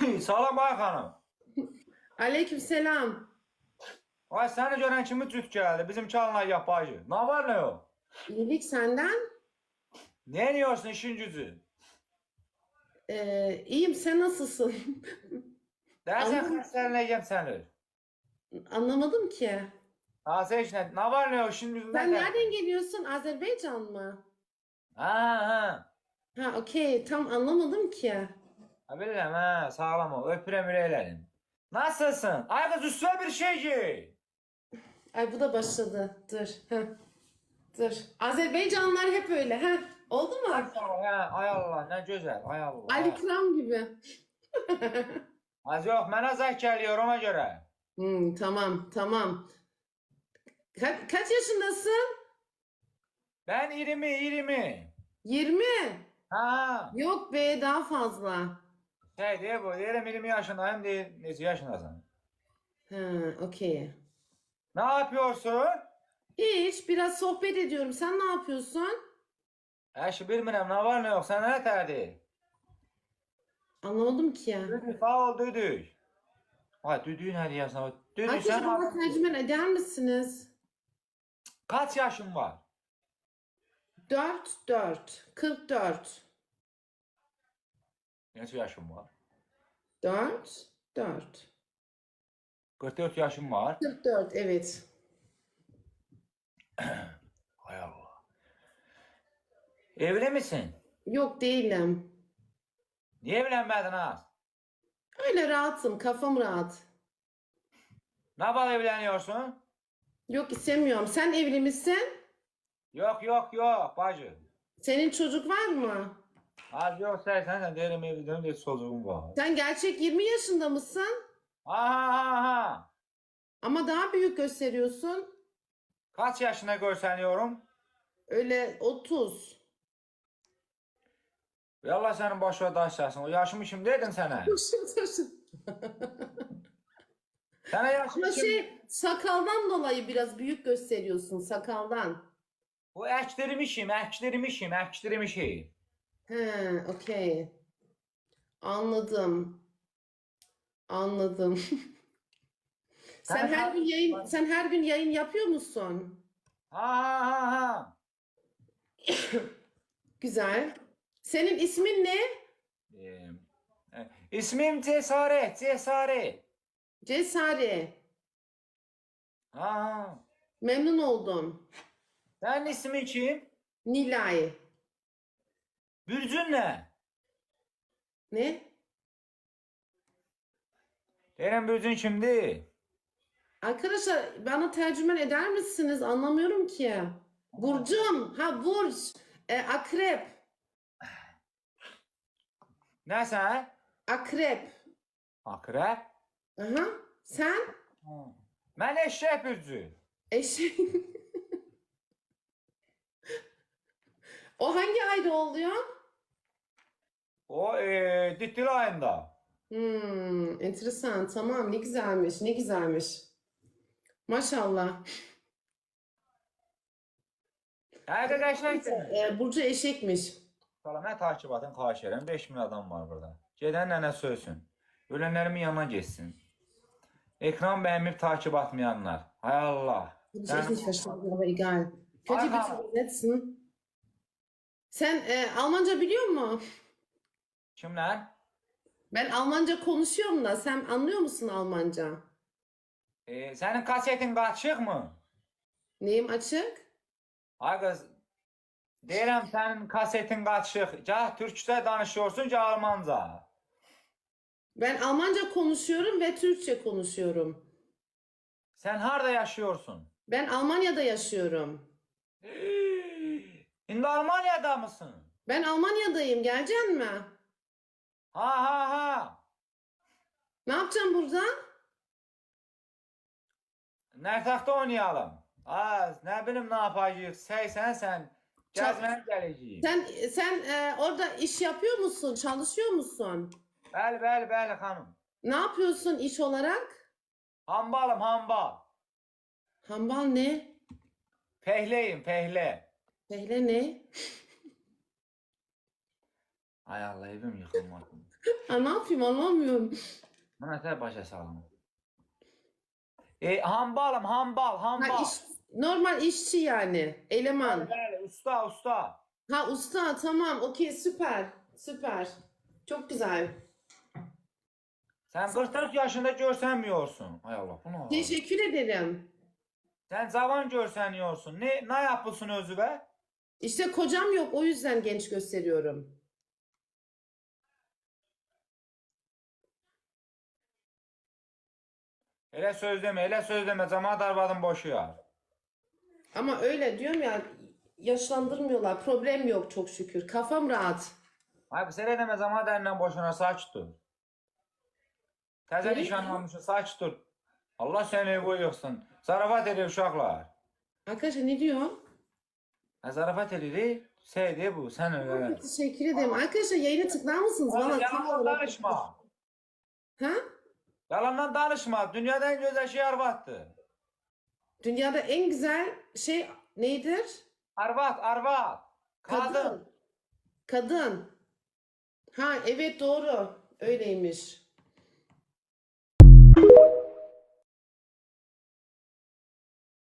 Salam ay xanım. Aleykümselam. Ay səni görən kimi cüt gəldi. Bizim çalınay yapayı. Ne var ne yok? İyilik senden. Ne ediyorsun işin gücü? Ee, iyiyim sen nasılsın? Dersen xəstələnəcəm səni. Anlamadım ki. Ha sen işte ne var ne yok işin gücü Sen ne nereden geliyorsun? Azerbaycan mı? Ha ha. Ha okey tam anlamadım ki. Ha bilirəm ha sağlam ol. Öpürəm ürəklərim. Nasılsın? Ay kız üstüne bir şey giy. Ay bu da başladı. Dur. Heh. Dur. Azerbaycanlılar hep öyle. Ha. Oldu mu? Ha, ay Allah ne güzel. Ay Allah. Ali Kram gibi. Az yok mənə zəng gəlir ona göre. Hmm, tamam tamam. Ka- kaç yaşındasın? Ben 20 20. 20. Ha. Yok be daha fazla. Şey diye bu. Diyelim 20 yaşındayım değil. Nece yaşındasın? Ha, okey. Ne yapıyorsun? Hiç biraz sohbet ediyorum. Sen ne yapıyorsun? Eşi bilmirəm ne var ne yok. Sen ne terdi? Anlamadım ki ya. Düdük sağ ol düdük. Ay düdüğün her yersen. Düdük Arkadaşlar sen bana tercümen eder misiniz? kaç yaşın var? 4 4 44 Neçə yaşın var? 4 4 44 yaşın var. 44 evet. Hay Allah. Evli misin? Yok değilim. Niye evlenmedin az? Öyle rahatım. Kafam rahat. Ne bak evleniyorsun? Yok istemiyorum. Sen evli misin? Yok yok yok bacı. Senin çocuk var mı? Az yok sen sen sen derim evliyim de çocuğum var. Sen gerçek 20 yaşında mısın? Ha ha ha. Ama daha büyük gösteriyorsun. Kaç yaşına görseniyorum? Öyle 30. Ve Allah senin başına daşlasın. O yaşımı kim dedin sana? Sana yaşımı Ama kim? şey sakaldan dolayı biraz büyük gösteriyorsun sakaldan. Bu ektirmişim, ektirmişim, ektirmişim. He, okey. Anladım. Anladım. Sen Sen- her gün yayın sen her gün yayın yapıyor musun? Ha ha ha ha. Güzel. Senin ismin ne? Ee, e, ismim Cesaret, Cesaret. Cesare. Ha ha. Memnun oldum. Senin ismin kim? Nilay. Bürcün ne? Ne? Derim Bürcün kimdi? Arkadaşlar bana tercümen eder misiniz? Anlamıyorum ki. Burcum. Ha burç. E, akrep. Ne sen? Akrep. Akrep. Aha. Sen? Ben eşek Bürcü. Eşek. o hangi ayda oluyor? O e, Dittil ayında. Hmm, enteresan. Tamam. Ne güzelmiş. Ne güzelmiş. Maşallah. Arkadaşlar E, Burcu eşekmiş. Salam, takibatın xahiş edirəm. 5000 adam var burada. Gedən nənə sövsün. Ölənlərimin yanına geçsin. Ekran bəyənməyib takip atmayanlar. Hay Allah. Hab ich Ben- echt nicht verstanden, aber egal. Könnt ihr Aha. bitte übersetzen? Sen e, Almanca biliyor musun? Kimlər? Ben Almanca konuşuyorum da sen anlıyor musun Almanca? E, sənin kasetin qaçıq mı? Neyim açık? Qız, deyirəm sənin kasetin qaçıq. Gah türkçə danışıyorsun, gah almanca. Ben Almanca konuşuyorum ve Türkçe konuşuyorum. Sən harda yaşıyorsun? Ben Almanya'da yaşıyorum. İndi Almaniyada mısın? Ben Almanya'dayım. Geleceksin mi? Ha ha ha. Ne yapacağım burada? Nərtəxdə oynayalım. Az, nə bilim nə yapacağıq. Səysən sən. Gəzməyə gələcəyik. Sen sen e, orada iş yapıyor musun? Çalışıyor musun? Bəli, bəli, bəli xanım. Ne yapıyorsun iş olarak? Hambalım, hambal. Hambal ne? Pehleyim, pehle. Pehle ne? Ay Allah evim yıkılmadı. Ha, ne yapayım anlamıyorum. Bana sen başa salın. E, hambalım hambal hambal. Ha, iş, normal işçi yani. Eleman. Bəli, usta usta. Ha usta tamam okey süper. Süper. Çok güzel. Sen 44 yaşında görsənmiyorsun. Ay Allah bu ne? Teşekkür ederim. Sen zaman görsəniyorsun. Ne ne yapılsın özü be? İşte kocam yok o yüzden genç gösteriyorum. Elə söz demə, elə söz demə. Camaat arvadın boşuyar. Ama öyle diyorum ya yaşlandırmıyorlar. Problem yok çok şükür. Kafam rahat. Ay biz elə demə camaat əlindən boşuna sakit dur. Təzə Ne? nişanlanmışsın, sakit dur. Allah seni yıksın. Zarafat edir uşaqlar. Arkadaşlar ne diyor? Ha, zarafat edir. Şeydi bu, sen öyle. Teşekkür ederim. Arkadaşlar yayına tıklar mısınız? Bana tam Yalandan danışma. Ha? Yalandan danışma. Dünyada en güzel şey arvattır. Dünyada en güzel şey nedir? Arvat, arvat. Kadın. Kadın. Kadın. Ha evet doğru. Öyleymiş.